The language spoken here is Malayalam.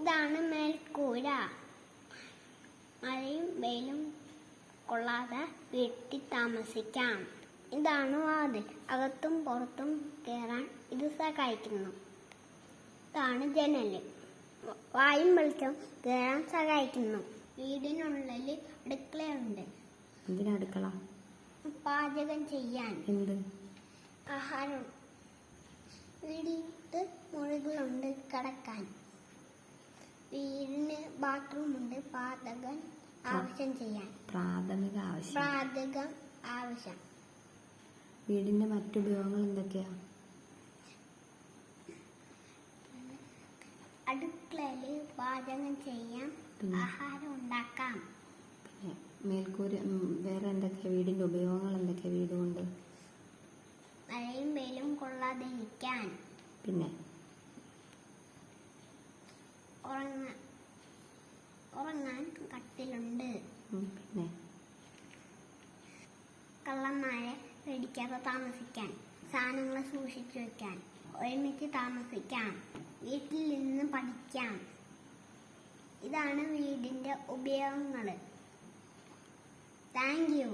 ഇതാണ് മേൽക്കൂര. മഴയും വെയിലും കൊള്ളാതെ വീട്ടിൽ താമസിക്കാം. ഇതാണ് വാതിൽ. അകത്തും പുറത്തും കയറാൻ ഇത് സഹായിക്കുന്നു. ഇതാണ് ജനൽ വായും വെളിച്ചം കയറാൻ സഹായിക്കുന്നു. വീടിനുള്ളിൽ അടുക്കളയുണ്ട്. അടുക്കള? പാചകം ചെയ്യാൻ. എന്ത്? ആഹാരം. വീടിന് മുറികളുണ്ട് കിടക്കാൻ. ബാത്റൂമുണ്ട്. പാതകം ആവശ്യം ചെയ്യാൻ. പ്രാഥമിക ആവശ്യം. പാചകം ആവശ്യം. വീടിന്റെ മറ്റുപയോഗങ്ങൾ എന്തൊക്കെയാ? അടുക്കളയിൽ പാചകം ചെയ്യാം. ആഹാരം ഉണ്ടാക്കാം. പിന്നെ മേൽക്കൂര വേറെ എന്തൊക്കെ? വീടിന്റെ ഉപയോഗങ്ങൾ എന്തൊക്കെ? വീട് കൊണ്ട്? മഴയും വെയിലും കൊള്ളാതിരിക്കാൻ. പിന്നെ? ഉറങ്ങാൻ ഉറങ്ങാൻ കട്ടിലുണ്ട്. പിന്നെ? കള്ളന്മാരെ പേടിക്കാതെ താമസിക്കാൻ സാധനങ്ങളെ സൂക്ഷിച്ചു വെക്കാൻ ഒരുമിച്ച് താമസിക്കാം വീട്ടിൽ നിന്ന് പഠിക്കാം. ഇതാണ് വീടിന്റെ ഉപയോഗങ്ങൾ താങ്ക് യു.